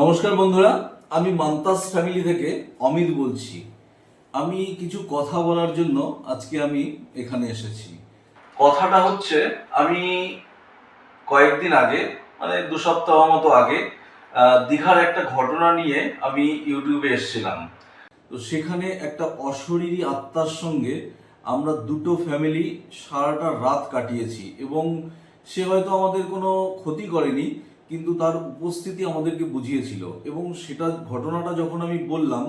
নমস্কার বন্ধুরা, আমি মান্তাস ফ্যামিলি থেকে অমিত বলছি। আমি কিছু কথা বলার জন্য আজকে আমি এখানে এসেছি। কথাটা হচ্ছে, আমি কয়েকদিন আগে মানে দু সপ্তাহ মতো আগে দীঘার একটা ঘটনা নিয়ে আমি ইউটিউবে এসেছিলাম। তো সেখানে একটা অশরীরী আত্মার সঙ্গে আমরা দুটো ফ্যামিলি সারাটা রাত কাটিয়েছি এবং সে হয়তো আমাদের কোনো ক্ষতি করেনি কিন্তু তার উপস্থিতি আমাদেরকে বুঝিয়েছিল। এবং সেটা ঘটনাটা যখন আমি বললাম,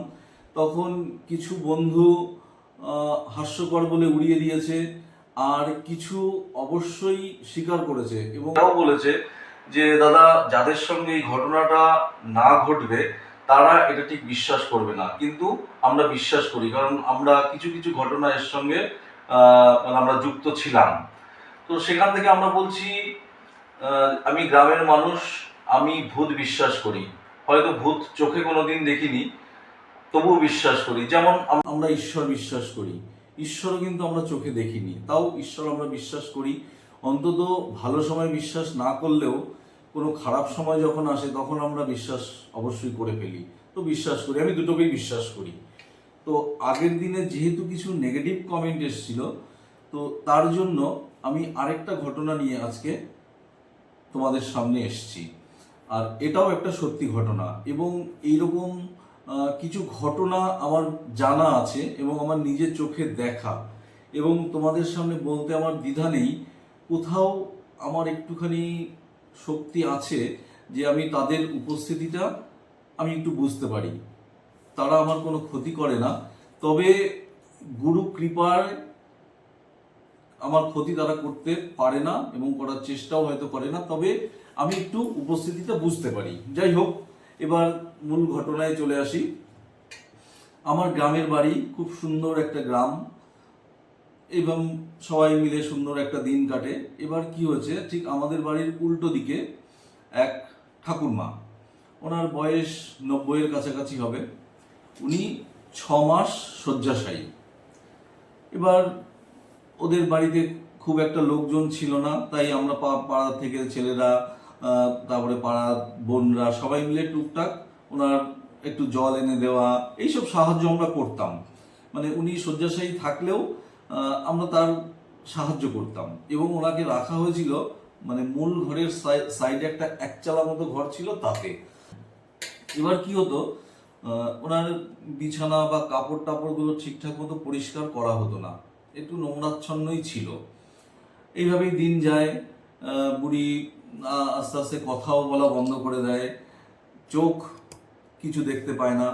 তখন কিছু বন্ধু হাস্যকর বলে উড়িয়ে দিয়েছে আর কিছু অবশ্যই স্বীকার করেছে। এবং বলেছে যে, দাদা, যাদের সঙ্গে এই ঘটনাটা না ঘটবে, তারা এটা ঠিক বিশ্বাস করবে না। কিন্তু আমরা বিশ্বাস করি, কারণ আমরা কিছু কিছু ঘটনা এর সঙ্গে মানে আমরা যুক্ত ছিলাম। তো সেখান থেকে আমরা বলছি আমি গ্রামের মানুষ, আমি ভূত বিশ্বাস করি। হয়তো ভূত চোখে কোনোদিন দেখিনি, তবুও বিশ্বাস করি। যেমন আমরা ঈশ্বর বিশ্বাস করি। ঈশ্বরও কিন্তু আমরা চোখে দেখিনি। তাও ঈশ্বর আমরা বিশ্বাস করি। অন্তত ভালো সময় বিশ্বাস না করলেও, কোনো খারাপ সময় যখন আসে, তখন আমরা বিশ্বাস অবশ্যই করে ফেলি। তো বিশ্বাস করি। আমি দুটোকেই বিশ্বাস করি। তো আগের দিনে যেহেতু কিছু নেগেটিভ কমেন্ট এসেছিল, তো তার জন্য আমি আরেকটা ঘটনা নিয়ে আজকে তোমাদের সামনে এসেছি। আর এটাও একটা সত্যি ঘটনা এবং এইরকম কিছু ঘটনা আমার জানা আছে এবং আমার নিজের চোখে দেখা। এবং তোমাদের সামনে বলতে আমার দ্বিধা নেই, কোথাও আমার একটুখানি শক্তি আছে যে আমি তাদের উপস্থিতিটা আমি একটু বুঝতে পারি। তারা আমার কোনো ক্ষতি করে না। তবে গুরু কৃপায় আমার ক্ষতি তারা করতে পারে না এবং করার চেষ্টাও হয়তো করে না। তবে আমি একটু উপস্থিতিটা বুঝতে পারি। যাই হোক, এবার মূল ঘটনায় চলে আসি। আমার গ্রামের বাড়ি খুব সুন্দর একটা গ্রাম। এবং সবাই মিলে সুন্দর একটা দিন কাটে। এবার কি হয়েছে, ঠিক আমাদের বাড়ির উল্টো দিকে এক ঠাকুরমা, ওনার বয়স নব্বইয়ের কাছাকাছি হবে। উনি ছ মাস শয্যাশায়ী। এবার ওদের বাড়িতে খুব একটা লোকজন ছিল না, তাই আমরা পাড়া থেকে ছেলেরা তারপরে পাড়ার বোনরা সবাই মিলে টুকটাক ওনার একটু জল এনে দেওয়া, এইসব সাহায্য আমরা করতাম। মানে উনি শয্যাশায়ী থাকলেও আমরা তার সাহায্য করতাম। এবং ওনাকে রাখা হয়েছিল মানে মূল ঘরের সাই- সাইডে একটা একচালা মতো ঘর ছিল তাতে। এবার কি হতো ওনার বিছানা বা কাপড় টাপড়গুলো ঠিকঠাক মতো পরিষ্কার করা হতো না। একটু নোংরাচ্ছন্নই ছিল। এইভাবেই দিন যায় বুড়ি আস্তে আস্তে কথাও বলা বন্ধ করে দেয়, চোখ কিছু দেখতে পায় না।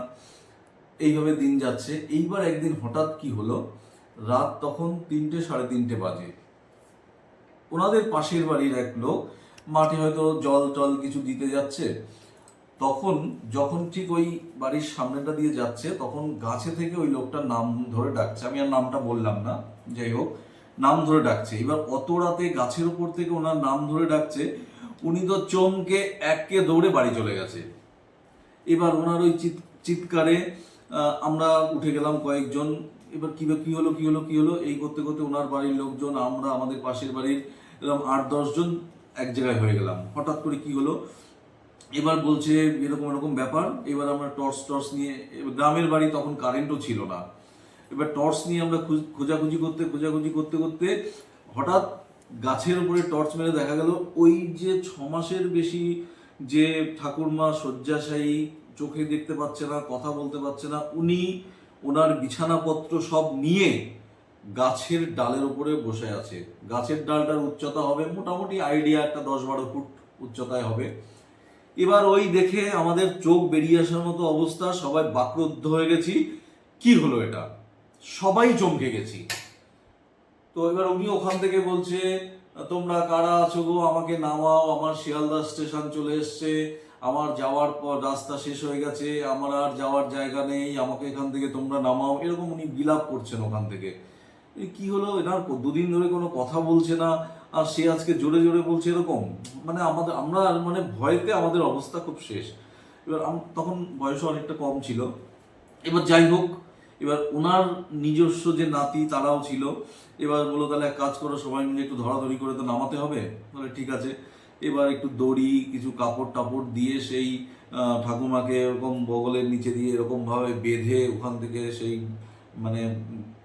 এইভাবে দিন যাচ্ছে। এইবার একদিন হঠাৎ কি হলো? রাত তখন তিনটে সাড়ে তিনটে বাজে। ওনাদের পাশের বাড়ির এক লোক মাঠে হয়তো জল টল কিছু দিতে যাচ্ছে। তখন যখন ঠিক ওই বাড়ির সামনেটা দিয়ে যাচ্ছে, তখন গাছে থেকে ওই লোকটার নাম ধরে ডাকছে। আমি আর নামটা বললাম না, যাই হোক, নাম ধরে ডাকছে। এবার অত রাতে গাছের উপর থেকে ওনার নাম ধরে ডাকছে, উনি তো চমকে এককে দৌড়ে বাড়ি চলে গেছে। এবার ওনার ওই চিৎ- চিৎকারে আমরা উঠে গেলাম কয়েকজন। এবার কি কি হলো কি হলো কি হলো? এই করতে করতে ওনার বাড়ির লোকজন, আমরা আমাদের পাশের বাড়ির এরকম আট দশজন এক জায়গায় হয়ে গেলাম। হঠাৎ করে কি হলো? এবার বলছে এরকম এরকম ব্যাপার, এবার আমরা টর্চ টর্চ নিয়ে গ্রামের বাড়ি তখন কারেন্টও ছিল না। এবার টর্চ নিয়ে আমরা খুঁজ- খোঁজাখুঁজি করতে খোঁজাখুঁজি করতে করতে হঠাৎ গাছের উপরে টর্চ মেরে দেখা গেল, ওই যে ছ মাসের বেশি যে ঠাকুরমা শয্যাশায়ী চোখে দেখতে পাচ্ছে না, কথা বলতে পারছে না, উনি ওনার বিছানাপত্র সব নিয়ে গাছের ডালের উপরে বসে আছে। গাছের ডালটার উচ্চতা হবে, মোটামুটি আইডিয়া একটা দশ বারো ফুট উচ্চতায় হবে। এবার ওই দেখে আমাদের চোখ বেরিয়ে আসার মতো অবস্থা, সবাই বাক্রুদ্ধ হয়ে গেছি। কি হলো এটা? সবাই চমকে গেছি। তো এবার উনি ওখান থেকে বলছে, তোমরা কারা আছো গো? আমাকে নামাও, আমার শিয়ালদা স্টেশন চলে এসছে। আমার যাওয়ার পর রাস্তা শেষ হয়ে গেছে, আমার আর যাওয়ার জায়গা নেই, আমাকে এখান থেকে তোমরা নামাও। এরকম উনি বিলাপ করছেন ওখান থেকে। কি হলো? এনার দুদিন ধরে কোনো কথা বলছে না। আর সে আজকে জোরে জোরে বলছে এরকম। মানে আমাদের, আমরা মানে ভয়তে আমাদের অবস্থা খুব শেষ। এবার তখন বয়সও অনেকটা কম ছিল। এবার যাই হোক, এবার ওনার নিজস্ব যে নাতি, তারাও ছিল। এবার বলো তাহলে এক কাজ করো, সবাই মিলে একটু ধরাধরি করে তো নামাতে হবে? তাহলে ঠিক আছে। এবার একটু দড়ি, কিছু কাপড় টাপড় দিয়ে সেই ঠাকুমাকে এরকম বগলের নিচে দিয়ে এরকম ভাবে বেঁধে ওখান থেকে সেই মানে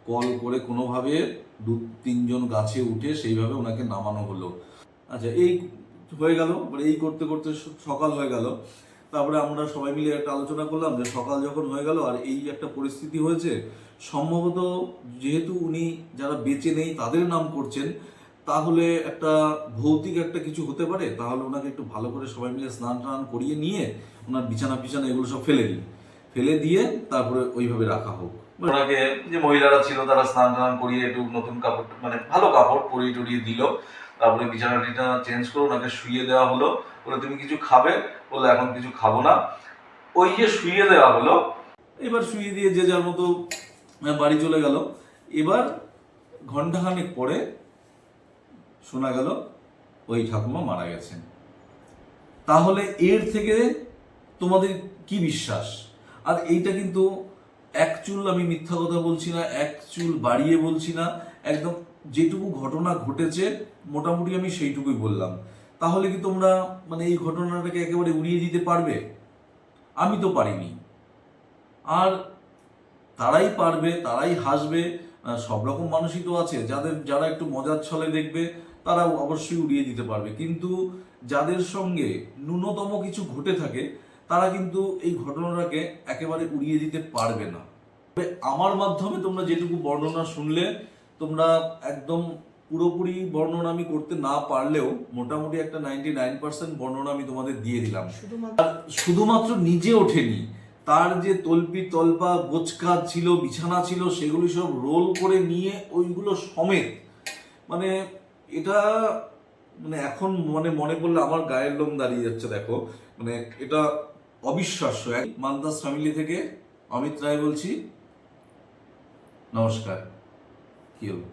কল করে কোনোভাবে দু তিনজন গাছে উঠে সেইভাবে ওনাকে নামানো হলো। আচ্ছা এই হয়ে গেল এই করতে করতে সকাল হয়ে গেল। তারপরে আমরা সবাই মিলে একটা আলোচনা করলাম যে সকাল যখন হয়ে গেল আর এই একটা পরিস্থিতি হয়েছে, সম্ভবত যেহেতু উনি যারা বেঁচে নেই তাদের নাম করছেন, তাহলে একটা ভৌতিক একটা কিছু হতে পারে, তাহলে ওনাকে একটু ভালো করে সবাই মিলে স্নান টান করিয়ে নিয়ে ওনার বিছানা পিছানা এগুলো সব ফেলে দিই। ফেলে দিয়ে তারপরে ওইভাবে রাখা হোক। ওনাকে যে মহিলারা ছিল তারা স্নান টান করিয়ে একটু নতুন কাপড় মানে ভালো কাপড় পরিয়ে টরিয়ে দিল। তারপরে বিছানা টিছানা চেঞ্জ করে ওনাকে শুয়ে দেওয়া হলো। বলে, তুমি কিছু খাবে? বলে, এখন কিছু খাব না। ওই যে শুয়ে দেওয়া হলো, এবার শুয়ে দিয়ে যে যার মতো বাড়ি চলে গেল। এবার ঘন্টাখানেক পরে শোনা গেল, ওই ঠাকুমা মারা গেছেন। তাহলে এর থেকে তোমাদের কি বিশ্বাস? আর এইটা কিন্তু এক চুল আমি মিথ্যা কথা বলছি না, এক চুল বাড়িয়ে বলছি না, একদম যেটুকু ঘটনা ঘটেছে, মোটামুটি আমি সেইটুকুই বললাম। তাহলে কি তোমরা মানে এই ঘটনাটাকে একেবারে উড়িয়ে দিতে পারবে? আমি তো পারিনি। আর তারাই পারবে, তারাই হাসবে সব রকম মানুষই তো আছে, যাদের, যারা একটু মজার ছলে দেখবে তারা অবশ্যই উড়িয়ে দিতে পারবে। কিন্তু যাদের সঙ্গে ন্যূনতম কিছু ঘটে থাকে তারা কিন্তু এই ঘটনাটাকে একেবারে উড়িয়ে দিতে পারবে না। তবে আমার মাধ্যমে তোমরা যেটুকু বর্ণনা শুনলে তোমরা একদম পুরোপুরি বর্ণনা আমি করতে না পারলেও মোটামুটি একটা নাইনটি নাইন পার্সেন্ট বর্ণনা আমি তোমাদের দিয়ে দিলাম। শুধুমাত্র শুধুমাত্র নিজে ওঠেনি তার যে তলপি তলপা বোচকাজ ছিল বিছানা ছিল সেগুলি সব রোল করে নিয়ে ওইগুলো সমেত মানে এটা মানে এখন মনে মনে পড়লে আমার গায়ের লোম দাঁড়িয়ে যাচ্ছে দেখো। মানে এটা অবিশ্বাস্য। এক মান্দাস ফ্যামিলি থেকে অমিত রায় বলছি নমস্কার। কি হলো